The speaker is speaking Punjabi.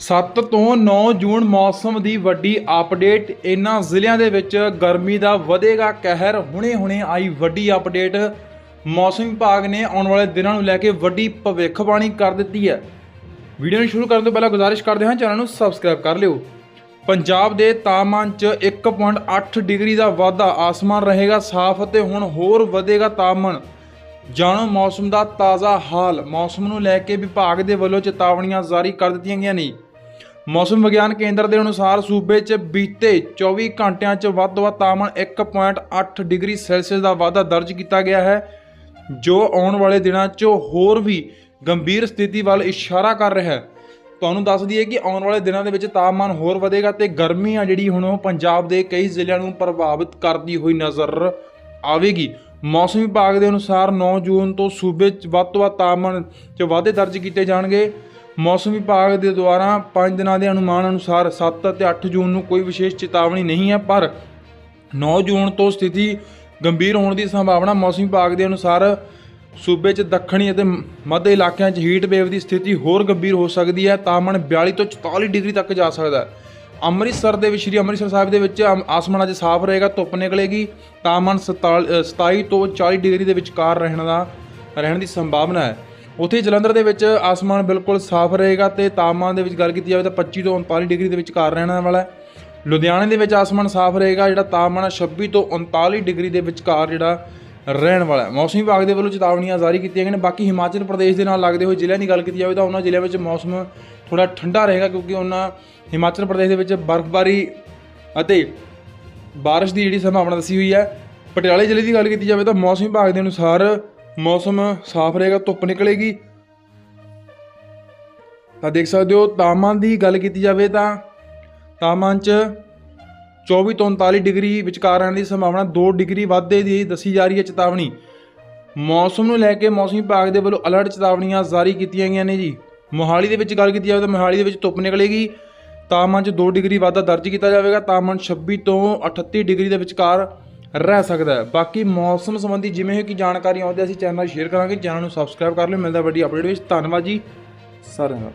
7 ਤੋਂ 9 ਜੂਨ ਮੌਸਮ ਦੀ ਵੱਡੀ ਅਪਡੇਟ। ਇਨ੍ਹਾਂ ਜ਼ਿਲ੍ਹਿਆਂ ਦੇ ਵਿੱਚ ਗਰਮੀ ਦਾ ਵਧੇਗਾ ਕਹਿਰ। ਹੁਣੇ-ਹੁਣੇ ਆਈ ਵੱਡੀ ਅਪਡੇਟ। ਮੌਸਮ ਵਿਭਾਗ ਨੇ ਆਉਣ ਵਾਲੇ ਦਿਨਾਂ ਨੂੰ ਲੈ ਕੇ ਵੱਡੀ ਭਵਿੱਖਬਾਣੀ ਕਰ ਦਿੱਤੀ ਹੈ। ਵੀਡੀਓ ਨੂੰ ਸ਼ੁਰੂ ਕਰਨ ਤੋਂ ਪਹਿਲਾਂ ਗੁਜ਼ਾਰਿਸ਼ ਕਰਦੇ ਹਾਂ, ਚੈਨਲ ਨੂੰ ਸਬਸਕ੍ਰਾਈਬ ਕਰ ਲਿਓ। ਪੰਜਾਬ ਦੇ ਤਾਪਮਾਨ 'ਚ 1.8 ਡਿਗਰੀ ਦਾ ਵਾਧਾ। ਆਸਮਾਨ ਰਹੇਗਾ ਸਾਫ਼ ਅਤੇ ਹੁਣ ਹੋਰ ਵਧੇਗਾ ਤਾਪਮਾਨ। ਜਾਣੋ ਮੌਸਮ ਦਾ ਤਾਜ਼ਾ ਹਾਲ। ਮੌਸਮ ਨੂੰ ਲੈ ਕੇ ਵਿਭਾਗ ਦੇ ਵੱਲੋਂ ਚੇਤਾਵਨੀਆਂ ਜਾਰੀ ਕਰ ਦਿੱਤੀਆਂ ਗਈਆਂ ਨੇ। ਮੌਸਮ ਵਿਗਿਆਨ ਕੇਂਦਰ ਦੇ ਅਨੁਸਾਰ ਸੂਬੇ 'ਚ ਬੀਤੇ 24 ਘੰਟਿਆਂ 'ਚ ਵੱਧ ਤੋਂ ਵੱਧ ਤਾਪਮਾਨ 1.8 ਡਿਗਰੀ ਸੈਲਸੀਅਸ ਦਾ ਵਾਧਾ ਦਰਜ ਕੀਤਾ ਗਿਆ ਹੈ, ਜੋ ਆਉਣ ਵਾਲੇ ਦਿਨਾਂ 'ਚ ਹੋਰ ਵੀ ਗੰਭੀਰ ਸਥਿਤੀ ਵੱਲ ਇਸ਼ਾਰਾ ਕਰ ਰਿਹਾ ਹੈ। ਤੁਹਾਨੂੰ ਦੱਸ ਦਈਏ ਕਿ ਆਉਣ ਵਾਲੇ ਦਿਨਾਂ ਦੇ ਵਿੱਚ ਤਾਪਮਾਨ ਹੋਰ ਵਧੇਗਾ ਤੇ ਗਰਮੀ ਆ ਜਿਹੜੀ ਹੁਣ ਉਹ ਪੰਜਾਬ ਦੇ ਕਈ ਜ਼ਿਲ੍ਹਿਆਂ ਨੂੰ ਪ੍ਰਭਾਵਿਤ ਕਰਦੀ ਹੋਈ ਨਜ਼ਰ ਆਵੇਗੀ। ਮੌਸਮ ਵਿਭਾਗ ਦੇ ਅਨੁਸਾਰ 9 ਜੂਨ ਤੋਂ ਸੂਬੇ 'ਚ ਵੱਧ ਤੋਂ ਵੱਧ ਤਾਪਮਾਨ 'ਚ ਵਾਧੇ ਦਰਜ ਕੀਤੇ ਜਾਣਗੇ। ਮੌਸਮ ਵਿਭਾਗ ਦੇ ਦੁਆਰਾ 5 ਦਿਨਾਂ ਦੇ ਅਨੁਮਾਨ ਅਨੁਸਾਰ 7 ਅਤੇ 8 ਜੂਨ ਨੂੰ ਕੋਈ ਵਿਸ਼ੇਸ਼ ਚੇਤਾਵਨੀ ਨਹੀਂ ਹੈ ਪਰ 9 ਜੂਨ ਤੋਂ ਸਥਿਤੀ ਗੰਭੀਰ ਹੋਣ ਦੀ ਸੰਭਾਵਨਾ ਮੌਸਮ ਵਿਭਾਗ ਦੇ ਅਨੁਸਾਰ ਸੂਬੇ 'ਚ ਦੱਖਣੀ ਅਤੇ ਮੱਧ ਇਲਾਕਿਆਂ 'ਚ ਹੀਟ ਵੇਵ ਦੀ ਸਥਿਤੀ ਹੋਰ ਗੰਭੀਰ ਹੋ ਸਕਦੀ ਹੈ ਤਾਪਮਾਨ 42 ਤੋਂ 44 ਡਿਗਰੀ ਤੱਕ ਜਾ ਸਕਦਾ ਹੈ। ਅੰਮ੍ਰਿਤਸਰ ਦੇ ਵਿੱਚ ਸ਼੍ਰੀ ਅੰਮ੍ਰਿਤਸਰ ਸਾਹਿਬ ਦੇ ਵਿੱਚ ਅਮ- ਆਸਮਾਨ ਅੱਜ ਸਾਫ਼ ਰਹੇਗਾ ਧੁੱਪ ਨਿਕਲੇਗੀ ਤਾਪਮਾਨ 47 ਅ, 27 ਤੋਂ 40 ਡਿਗਰੀ ਦੇ ਵਿਚਕਾਰ ਰਹਿਣ ਦਾ ਰਹਿਣ ਦੀ ਸੰਭਾਵਨਾ ਹੈ। ਉੱਥੇ ਜਲੰਧਰ ਦੇ ਵਿੱਚ ਆਸਮਾਨ ਬਿਲਕੁਲ ਸਾਫ਼ ਰਹੇਗਾ ਤੇ ਤਾਪਮਾਨ ਦੇ ਵਿੱਚ ਗੱਲ ਕੀਤੀ ਜਾਵੇ ਤਾਂ 25 ਤੋਂ 39 ਡਿਗਰੀ ਦੇ ਵਿਚਕਾਰ ਰਹਿਣ ਵਾਲਾ ਹੈ। ਲੁਧਿਆਣੇ ਦੇ ਵਿੱਚ ਆਸਮਾਨ ਸਾਫ਼ ਰਹੇਗਾ, ਜਿਹੜਾ ਤਾਪਮਾਨ ਹੈ 26 ਤੋਂ 39 ਡਿਗਰੀ ਦੇ ਵਿਚਕਾਰ ਜਿਹੜਾ ਰਹਿਣ ਵਾਲਾ ਹੈ। ਮੌਸਮ ਵਿਭਾਗ ਦੇ ਵੱਲੋਂ ਚੇਤਾਵਨੀਆਂ ਜਾਰੀ ਕੀਤੀਆਂ ਗਈਆਂ ਨੇ। ਬਾਕੀ ਹਿਮਾਚਲ ਪ੍ਰਦੇਸ਼ ਦੇ ਨਾਲ ਲੱਗਦੇ ਹੋਏ ਜ਼ਿਲ੍ਹਿਆਂ ਦੀ ਗੱਲ ਕੀਤੀ ਜਾਵੇ ਤਾਂ ਉਹਨਾਂ ਜ਼ਿਲ੍ਹਿਆਂ ਵਿੱਚ ਮੌਸਮ ਥੋੜਾ ਠੰਡਾ ਰਹੇਗਾ ਕਿਉਂਕਿ ਉਹਨਾਂ ਹਿਮਾਚਲ ਪ੍ਰਦੇਸ਼ ਦੇ ਵਿੱਚ ਬਰਫ਼ਬਾਰੀ ਅਤੇ ਬਾਰਿਸ਼ ਦੀ ਜਿਹੜੀ ਸੰਭਾਵਨਾ ਦੱਸੀ ਹੋਈ ਹੈ। ਪਟਿਆਲੇ ਜ਼ਿਲ੍ਹੇ ਦੀ ਗੱਲ ਕੀਤੀ ਜਾਵੇ ਤਾਂ ਮੌਸਮ ਵਿਭਾਗ ਦੇ ਅਨੁਸਾਰ ਮੌਸਮ ਸਾਫ਼ ਰਹੇਗਾ, ਧੁੱਪ ਨਿਕਲੇਗੀ। ਤਾਂ ਦੇਖ ਸਕਦੇ ਹੋ, ਤਾਪਮਾਨ ਦੀ ਗੱਲ ਕੀਤੀ ਜਾਵੇ ਤਾਂ ਤਾਪਮਾਨ 'ਚ 24 ਤੋਂ 39 ਡਿਗਰੀ ਵਿਚਕਾਰ ਰਹਿਣ ਦੀ ਸੰਭਾਵਨਾ 2 ਡਿਗਰੀ ਵਾਧੇ ਦੀ ਦੱਸੀ ਜਾ ਰਹੀ ਹੈ ਚੇਤਾਵਨੀ। ਮੌਸਮ ਨੂੰ ਲੈ ਕੇ ਮੌਸਮੀ ਵਿਭਾਗ ਦੇ ਵੱਲੋਂ ਅਲਰਟ ਚੇਤਾਵਨੀਆਂ ਜਾਰੀ ਕੀਤੀਆਂ ਗਈਆਂ ਨੇ ਜੀ। ਮੋਹਾਲੀ ਦੇ ਵਿੱਚ ਗੱਲ ਕੀਤੀ ਜਾਵੇ ਤਾਂ ਮੋਹਾਲੀ ਦੇ ਵਿੱਚ ਧੁੱਪ ਨਿਕਲੇਗੀ। ਤਾਪਮਾਨ 'ਚ 2 ਡਿਗਰੀ ਵਾਧਾ ਦਰਜ ਕੀਤਾ ਜਾਵੇਗਾ। ਤਾਪਮਾਨ 26 ਤੋਂ 38 ਡਿਗਰੀ ਦੇ ਵਿਚਕਾਰ ਰਹਿ ਸਕਦਾ ਬਾਕੀ ਮੌਸਮ ਸੰਬੰਧੀ ਜਿਵੇਂ ਕਿ ਜਾਣਕਾਰੀ ਆਉਂਦੀ ਅਸੀਂ ਚੈਨਲ ਸ਼ੇਅਰ ਕਰਾਂਗੇ। ਚੈਨਲ ਨੂੰ ਸਬਸਕ੍ਰਾਈਬ ਕਰ ਲਿਓ। ਮਿਲਦਾ ਵੱਡੀ ਅਪਡੇਟ ਵਿੱਚ। ਧੰਨਵਾਦ ਜੀ। ਸਾਰਿਆਂ ਦਾ।